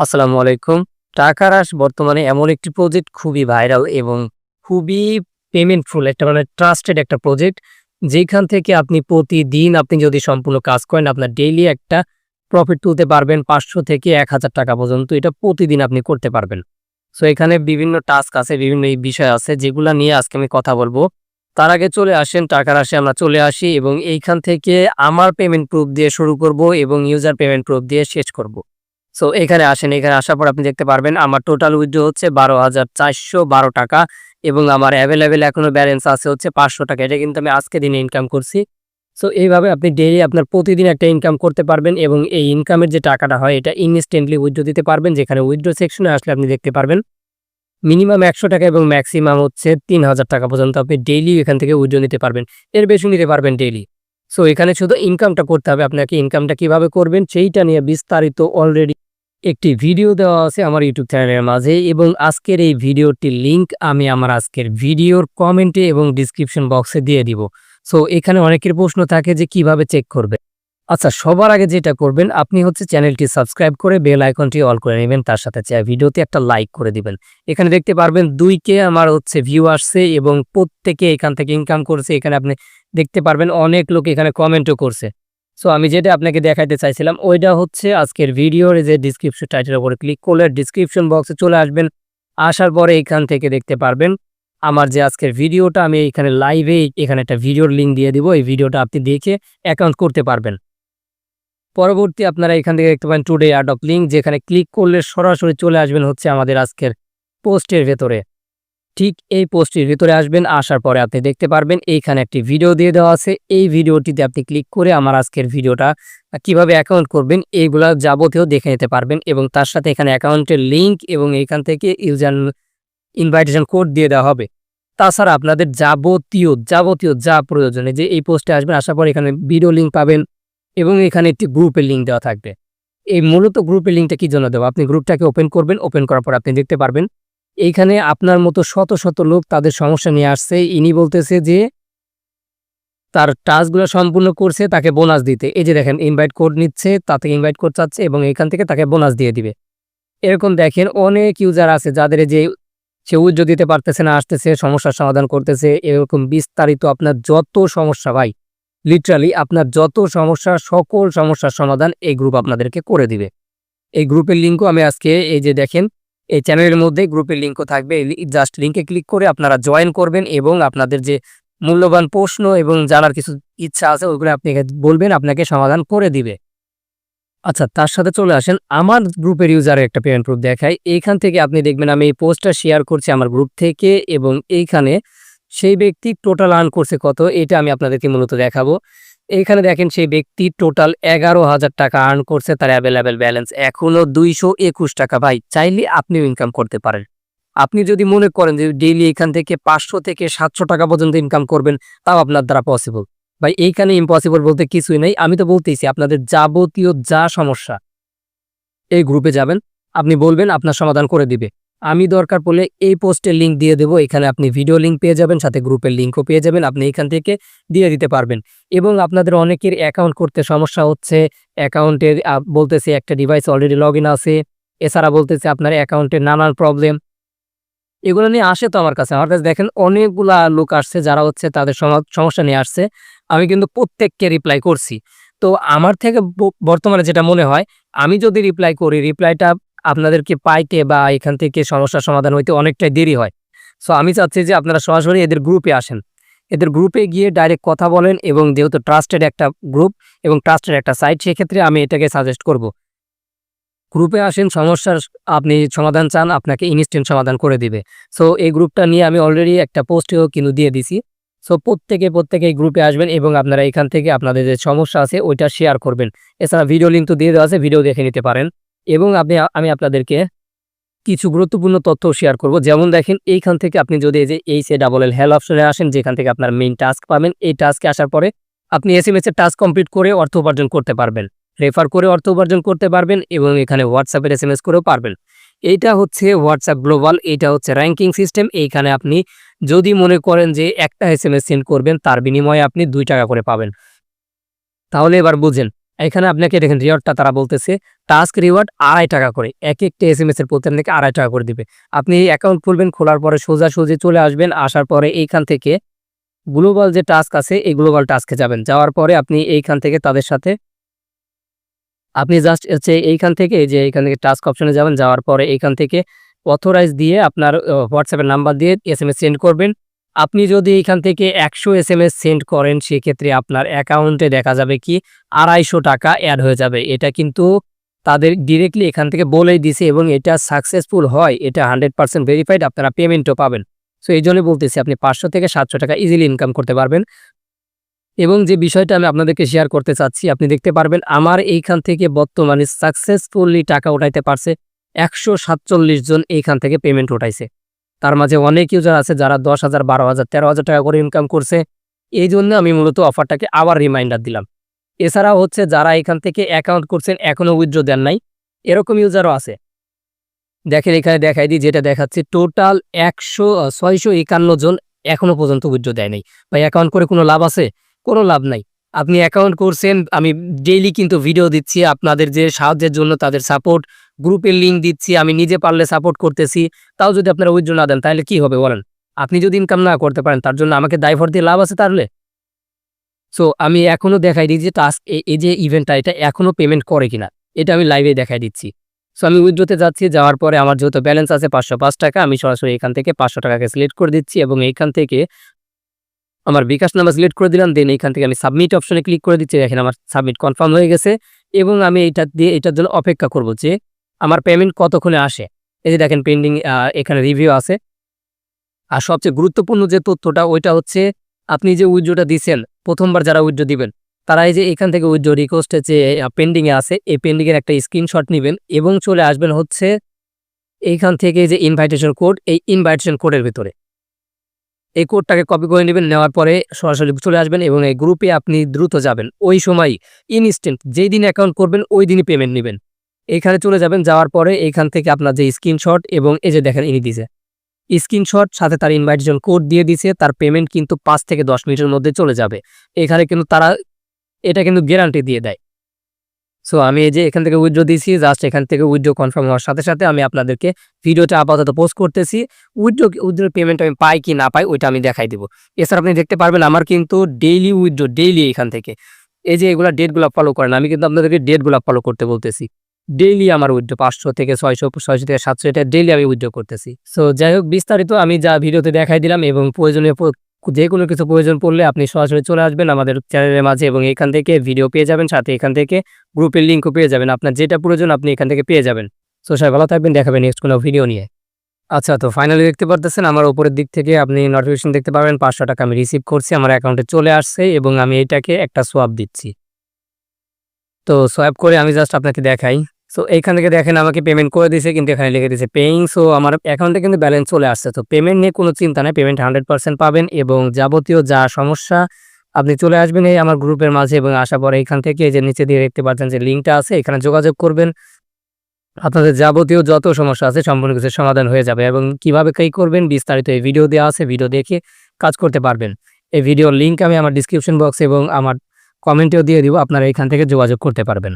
আসসালামু আলাইকুম। টাকারাশ বর্তমানে এমন একটি প্রজেক্ট খুবই ভাইরাল এবং খুবই পেমেন্টফুল একটা মানে ট্রাস্টেড একটা প্রজেক্ট যেখান থেকে আপনি প্রতিদিন আপনি যদি সম্পূর্ণ কাজ করেন, আপনার ডেইলি একটা প্রফিট তুলতে পারবেন পাঁচশো থেকে এক হাজার টাকা পর্যন্ত। এটা প্রতিদিন আপনি করতে পারবেন। সো এখানে বিভিন্ন টাস্ক আছে, বিভিন্ন বিষয় আছে, যেগুলা নিয়ে আজকে আমি কথা বলব। তার আগে চলে আসেন, টাকার আসে আমরা চলে আসি এবং এইখান থেকে আমার পেমেন্ট প্রুফ দিয়ে শুরু করব এবং ইউজার পেমেন্ট প্রুফ দিয়ে শেষ করব। সো এখানে আসেন, এখানে আসার পর আপনি দেখতে পারবেন আমার টোটাল উইথড্র হচ্ছে বারো হাজার চারশো বারো টাকা এবং আমার অ্যাভেলেবেল এখনও ব্যালেন্স আছে হচ্ছে পাঁচশো টাকা। এটা কিন্তু আমি আজকে দিনে ইনকাম করছি। সো এইভাবে আপনি ডেইলি আপনার প্রতিদিন একটা ইনকাম করতে পারবেন এবং এই ইনকামের যে টাকাটা হয়, এটা ইনস্ট্যান্টলি উইথড্র দিতে পারবেন। যেখানে উইথড্র সেকশনে আসলে আপনি দেখতে পারবেন মিনিমাম একশো টাকা এবং ম্যাক্সিমাম হচ্ছে তিন হাজার টাকা পর্যন্ত আপনি ডেইলি এখান থেকে উইথড্র নিতে পারবেন। এর বেশি নিতে পারবেন ডেইলি সো এখানে শুধু ইনকামটা করতে হবে। আপনাকে ইনকামটা কীভাবে করবেন, সেইটা নিয়ে বিস্তারিত অলরেডি একটি ভিডিও দেওয়া আছে আমার ইউটিউব চ্যানেলের মাঝে এবং আজকের এই ভিডিওটির লিঙ্ক আমি আমার আজকের ভিডিওর কমেন্টে এবং ডিসক্রিপশন বক্সে দিয়ে দিব। সো এখানে অনেকের প্রশ্ন থাকে যে কীভাবে চেক করবে আচ্ছা সবার আগে যেটা করবেন, আপনি হচ্ছে চ্যানেলটি সাবস্ক্রাইব করে বেল আইকনটি অল করে নেবেন, তার সাথে ভিডিওতে একটা লাইক করে দিবেন। এখানে দেখতে পারবেন দুইকে আমার হচ্ছে ভিউ আসছে এবং প্রত্যেকে এখান থেকে ইনকাম করছে। এখানে আপনি দেখতে পারবেন অনেক লোক এখানে কমেন্টও করছে। সো আমি যেটা আপনাকে দেখাইতে চাইছিলাম, ওইটা হচ্ছে আজকের ভিডিওর যে ডিসক্রিপশন টাইটের উপরে ক্লিক করলে ডিসক্রিপশন বক্সে চলে আসবেন। আসার পরে এখান থেকে দেখতে পারবেন, আমার যে আজকের ভিডিওটা, আমি এখানে লাইভে এখানে একটা ভিডিওর লিঙ্ক দিয়ে দিব। এই ভিডিওটা আপনি দেখে অ্যাকাউন্ট করতে পারবেন। পরবর্তী আপনারা এখান থেকে দেখতে পাবেন টুডে অ্যাড অফ লিঙ্ক যেখানে ক্লিক করলে সরাসরি চলে আসবেন হচ্ছে আমাদের আজকের পোস্টের ভেতরে। ঠিক এই পোস্টটির ভিতরে আসবেন, আসার পরে আপনি দেখতে পারবেন এইখানে একটি ভিডিও দিয়ে দেওয়া আছে। এই ভিডিওটিতে আপনি ক্লিক করে আমার আজকের ভিডিওটা কীভাবে অ্যাকাউন্ট করবেন এইগুলা যাবতীয় দেখে নিতে পারবেন এবং তার সাথে এখানে অ্যাকাউন্টের লিঙ্ক এবং এইখান থেকে ইউজার ইনভাইটেশন কোড দিয়ে দেওয়া হবে। তাছাড়া আপনাদের যাবতীয় যাবতীয় যা প্রয়োজনে যে এই পোস্টে আসবেন, আসার পর এখানে ভিডিও লিঙ্ক পাবেন। এবং এখানে একটি গ্রুপের লিঙ্ক দেওয়া থাকবে। এই মূলত গ্রুপের লিঙ্কটা কি জন্য দেবো? আপনি গ্রুপটাকে ওপেন করবেন ওপেন করার পর আপনি দেখতে পারবেন, এইখানে আপনার মতো শত শত লোক তাদের সমস্যা নিয়ে আসছে। ইনি বলতেছে যে, তার টাস্কগুলো সম্পূর্ণ করছে, তাকে বোনাস দিতে। এই যে দেখেন ইনভাইট কোড নিচ্ছে, তাতে ইনভাইট কোড চাচ্ছে এবং এখান থেকে তাকে বোনাস দিয়ে দিবে। এরকম দেখেন, অনেক ইউজার আছে যাদের যে, সে উজ্জ্ব দিতে পারতেছে না, আসতেছে, সমস্যার সমাধান করতেছে। এরকম বিস্তারিত আপনার যত সমস্যা ভাই লিটারালি আপনার যত সমস্যা, সকল সমস্যার সমাধান এই গ্রুপ আপনাদেরকে করে দিবে। এই গ্রুপের লিঙ্কও আমি আজকে এই যে দেখেন, এই চ্যানেলের মধ্যে গ্রুপের লিঙ্কও থাকবে। জাস্ট লিঙ্কে ক্লিক করে আপনারা জয়েন করবেন এবং আপনাদের যে মূল্যবান প্রশ্ন এবং জানার কিছু ইচ্ছা আছে, ওইগুলো আপনি বলবেন, আপনাকে সমাধান করে দিবে। আচ্ছা তার সাথে চলে আসেন, আমার গ্রুপের ইউজারের একটা পেমেন্ট প্রুফ দেখাই। এইখান থেকে আপনি দেখবেন, আমি এই পোস্টটা শেয়ার করছি আমার গ্রুপ থেকে এবং এইখানে সেই ব্যক্তি টোটাল আর্ন করছে কত? এটা আমি আপনাদেরকে মূলত দেখাবো। এখানে দেখেন সেই ব্যক্তি টোটাল এগারো হাজার টাকা আর্ন করছে, তার অ্যাভেলেবেল ব্যালেন্স এখনও দুইশো একুশ টাকা। ভাই, চাইলে আপনিও ইনকাম করতে পারেন। আপনি যদি মনে করেন যে ডেইলি এখান থেকে পাঁচশো থেকে সাতশো টাকা পর্যন্ত ইনকাম করবেন, তাও আপনার দ্বারা পসিবল ভাই, এইখানে ইম্পসিবল বলতে কিছুই নেই। আমি তো বলতেইছি আপনাদের যাবতীয় যা সমস্যা, এই গ্রুপে যাবেন। আপনি বলবেন, আপনার সমাধান করে দিবে। আমি দরকার পড়লে এই পোস্টের লিঙ্ক দিয়ে দেবো। এখানে আপনি ভিডিও লিঙ্ক পেয়ে যাবেন, সাথে গ্রুপের লিঙ্কও পেয়ে যাবেন। আপনি এখান থেকে দিয়ে দিতে পারবেন। এবং আপনাদের অনেকের অ্যাকাউন্ট করতে সমস্যা হচ্ছে। অ্যাকাউন্টের বলতেছে একটা ডিভাইস অলরেডি লগ ইন আছে। এছাড়া বলতেছে আপনার অ্যাকাউন্টের নানান প্রবলেম এগুলো নিয়ে আসে তো আমার কাছে। আমার কাছে দেখেন অনেকগুলা লোক আসছে, যারা হচ্ছে তাদের সমস্যা নিয়ে আসছে। আমি কিন্তু প্রত্যেককে রিপ্লাই করছি। তো আমার থেকে বর্তমানে যেটা মনে হয়, আমি যদি রিপ্লাই করি রিপ্লাইটা আপনাদেরকে পাইতে বা এখান থেকে সমস্যার সমাধান হইতে অনেকটাই দেরি হয়। সো আমি চাচ্ছি যে আপনারা সরাসরি এদের গ্রুপে আসেন। এদের গ্রুপে গিয়ে ডাইরেক্ট কথা বলেন এবং যেহেতু ট্রাস্টেড একটা গ্রুপ এবং ট্রাস্টেড একটা সাইট সেক্ষেত্রে আমি এটাকে সাজেস্ট করব। গ্রুপে আসেন, সমস্যার আপনি সমাধান চান, আপনাকে ইনস্ট্যান্ট সমাধান করে দিবে। সো এই গ্রুপটা নিয়ে আমি অলরেডি একটা পোস্টেও কিন্তু দিয়ে দিছি। সো প্রত্যেকে প্রত্যেকে গ্রুপে আসবেন এবং আপনারা এখান থেকে আপনাদের যে সমস্যা আছে, ওইটা শেয়ার করবেন। এছাড়া ভিডিও লিঙ্ক তো দিয়ে দেওয়া আছে ভিডিও দেখে নিতে পারেন। এবং আপনি আমি আপনাদেরকে কিছু গুরুত্বপূর্ণ তথ্য শেয়ার করব। যেমন দেখেন, এইখান থেকে আপনি যদি এই যে এই সে ডাবল এল হেল অপশনে আসেন, যেখান থেকে আপনার মেইন টাস্ক পাবেন, এই টাস্কে আসার পরে আপনি এস এম এস এর টাস্ক কমপ্লিট করে অর্থ উপার্জন করতে পারবেন। রেফার করে অর্থ উপার্জন করতে পারবেন এবং এখানে হোয়াটসঅ্যাপের এস এম এস করেও পারবেন। এইটা হচ্ছে হোয়াটসঅ্যাপ গ্লোবাল এইটা হচ্ছে র্যাঙ্কিং সিস্টেম এইখানে আপনি যদি মনে করেন যে একটা এস এম এস সেন্ড করবেন, তার বিনিময়ে আপনি দুই টাকা করে পাবেন। তাহলে এবার বুঝেন এখানে আপনাকে দেখেন রিওয়ার্ডটা তারা বলতেছে টাস্ক রিওয়ার্ড আড়াই টাকা করে। এক একটা এস এম এস এর প্রতি আপনাকে আড়াই টাকা করে দিবে। আপনি অ্যাকাউন্ট খুলবেন, খোলার পরে সোজাসুজি চলে আসবেন, আসার পরে এইখান থেকে গ্লোবাল যে টাস্ক আছে, এই গ্লোবাল টাস্কে যাবেন। যাওয়ার পরে আপনি এইখান থেকে তাদের সাথে আপনি জাস্ট হচ্ছে এইখান থেকে যে এইখান থেকে টাস্ক অপশনে যাবেন, যাওয়ার পরে এইখান থেকে অথরাইজ দিয়ে আপনার হোয়াটসঅ্যাপের নাম্বার দিয়ে এস এম এস সেন্ড করবেন। আপনি যদি এইখান থেকে একশো এস এম এস সেন্ড করেন, সেক্ষেত্রে আপনার অ্যাকাউন্টে দেখা যাবে কি আড়াইশো টাকা অ্যাড হয়ে যাবে। এটা কিন্তু তাদের ডিরেক্টলি এখান থেকে বলেই দিছে এবং এটা সাকসেসফুল হয়, এটা হান্ড্রেড পার্সেন্ট ভেরিফাইড আপনারা পেমেন্টও পাবেন। সো এই জন্য বলতেছি, আপনি পাঁচশো থেকে সাতশো টাকা ইজিলি ইনকাম করতে পারবেন। এবং যে বিষয়টা আমি আপনাদেরকে শেয়ার করতে চাচ্ছি, আপনি দেখতে পারবেন, আমার এইখান থেকে বর্তমানে সাকসেসফুলি টাকা উঠাইতে পারছে, একশো সাতচল্লিশ জন এইখান থেকে পেমেন্ট উঠাইছে। তার মাঝে অনেক ইউজার আছে যারা দশ হাজার, বারো হাজার, তেরো হাজার টাকা করে ইনকাম করছে। এই জন্য আমি মূলত অফারটাকে আবার রিমাইন্ডার দিলাম। এছাড়াও হচ্ছে যারা এখান থেকে অ্যাকাউন্ট করছেন এখনও উইথড্র দেন নাই। এরকম ইউজারও আছে। দেখেন এখানে দেখাই দিই, যেটা দেখাচ্ছে টোটাল একশো ছয়শো একান্ন জন এখনও পর্যন্ত উইথড্র দেয় নাই। বা অ্যাকাউন্ট করে কোনো লাভ আছে? কোনো লাভ নাই। আপনি অ্যাকাউন্ট করছেন, আমি ডেইলি কিন্তু ভিডিও দিচ্ছি, আপনাদের যে সাহায্যের জন্য তাদের সাপোর্ট গ্রুপের লিঙ্ক দিচ্ছি, আমি নিজে পারলে সাপোর্ট করতেছি, তাও যদি আপনারা উইথড্র না দেন, তাহলে কি হবে বলেন? আপনি যদি ইনকাম না করতে পারেন, তার জন্য আমাকে দায়ভর দিয়ে লাভ আছে তাহলে? সো আমি এখনও দেখাই দিই যে টাস্ক এই যে ইভেন্টটা এটা এখনও পেমেন্ট করে কিনা, এটা আমি লাইভে দেখাই দিচ্ছি। সো আমি উইথড্রোতে যাচ্ছি, যাওয়ার পরে আমার যেহেতু ব্যালেন্স আছে পাঁচশো পাঁচ টাকা, আমি সরাসরি এখান থেকে পাঁচশো টাকাকে সিলেক্ট করে দিচ্ছি এবং এইখান থেকে আমার বিকাশ নাম্বার সিলেক্ট করে দিলাম দেন এইখান থেকে আমি সাবমিট অপশনে ক্লিক করে দিচ্ছি, দেখেন আমার সাবমিট কনফার্ম হয়ে গেছে এবং আমি এটা দিয়ে এটার জন্য অপেক্ষা করব যে আমার পেমেন্ট কতক্ষণে আসে? এই যে দেখেন পেন্ডিং এখানে রিভিউ আছে। আর সবচেয়ে গুরুত্বপূর্ণ যে তথ্যটা, ওইটা হচ্ছে আপনি যে উইড্রোটা দিচ্ছেন প্রথমবার যারা উইড্রো দিবেন, তারা এই যে এখান থেকে উইড্রো রিকোয়েস্টে যে পেন্ডিংয়ে আছে, এই পেন্ডিংয়ের একটা স্ক্রিনশট নেবেন এবং চলে আসবেন হচ্ছে এইখান থেকে যে ইনভাইটেশন কোড এই ইনভাইটেশন কোডের ভিতরে। এই কোডটাকে কপি করে নেবেন, নেওয়ার পরে সরাসরি চলে আসবেন এবং এই গ্রুপে আপনি দ্রুত যাবেন। ওই সময় ইনস্ট্যান্ট যেই দিন অ্যাকাউন্ট করবেন, ওই দিনই পেমেন্ট নেবেন। এইখানে চলে যাবেন, যাওয়ার পরে এখান থেকে আপনার যে স্ক্রিনশট এবং এই যে দেখেন ইনি দিছে। স্ক্রিনশট সাথে তার ইনভাইটেশন কোড দিয়ে দিছে, তার পেমেন্ট কিন্তু পাঁচ থেকে দশ মিনিটের মধ্যে চলে যাবে। এখানে কিন্তু তারা, এটা কিন্তু গ্যারান্টি দিয়ে দেয়। সো আমি এই যে এখান থেকে উইথড্র দিয়েছি জাস্ট এখান থেকে উইথড্র কনফার্ম হওয়ার সাথে সাথে আমি আপনাদেরকে ভিডিওটা আপাতত পোস্ট করতেছি। উইথড্র উইথড্র পেমেন্ট আমি পাই কি না পাই, ওইটা আমি দেখাই দিব। এছাড়া আপনি দেখতে পারবেন আমার কিন্তু ডেইলি উইথড্র ডেইলি এখান থেকে। এই যে এগুলা ডেটগুলো ফলো করেন, আমি কিন্তু আপনাদেরকে ডেটগুলো ফলো করতে বলতেছি। ডেইলি আমার উইথড্র, পাঁচশো থেকে ছয়শো ছয়শো থেকে সাতশো, এটা ডেইলি আমি উইথড্র করতেছি। সো যাই হোক, বিস্তারিত আমি যা ভিডিওতে দেখাই দিলাম এবং প্রয়োজনীয় যে কোনো কিছু প্রয়োজন পড়লে আপনি সরাসরি চলে আসবেন আমাদের চ্যানেলের মাঝে এবং এখান থেকে ভিডিও পেয়ে যাবেন, সাথে এখান থেকে গ্রুপের লিঙ্কও পেয়ে যাবেন। আপনার যেটা প্রয়োজন আপনি এখান থেকে পেয়ে যাবেন। সো সবাই ভালো থাকবেন দেখাবেন নেক্সট কোনো ভিডিও নিয়ে। আচ্ছা তো ফাইনালি দেখতে পারতেছেন আমার উপরের দিক থেকে আপনি নোটিফিকেশন দেখতে পাবেন, পাঁচশো টাকা আমি রিসিভ করছি, আমার অ্যাকাউন্টে চলে আসছে এবং আমি এটাকে একটা সোয়াপ দিচ্ছি। তো সোয়াপ করে আমি জাস্ট আপনাকে দেখাই। সো এইখান থেকে দেখেন আমাকে পেমেন্ট করে দিয়েছে, কিন্তু এখানে লিখে দিয়েছে পেইং সো আমার অ্যাকাউন্টে কিন্তু ব্যালেন্স চলে আসছে। তো পেমেন্ট নিয়ে কোনো চিন্তা নেই পেমেন্ট হান্ড্রেড পাবেন এবং যাবতীয় যা সমস্যা আপনি চলে আসবেন এই আমার গ্রুপের মাঝে এবং আসার পরে এখান থেকে যে নিচে দিয়ে দেখতে পাচ্ছেন যে লিঙ্কটা আছে, এখানে যোগাযোগ করবেন। আপনাদের যাবতীয় যত সমস্যা আছে সম্পূর্ণ কিছু সমাধান হয়ে যাবে এবং কীভাবে কী করবেন বিস্তারিত এই ভিডিও দেওয়া আছে ভিডিও দেখে কাজ করতে পারবেন। এই ভিডিওর লিঙ্ক আমি আমার ডিসক্রিপশন বক্স এবং আমার কমেন্টেও দিয়ে দিব, আপনারা এখান থেকে যোগাযোগ করতে পারবেন।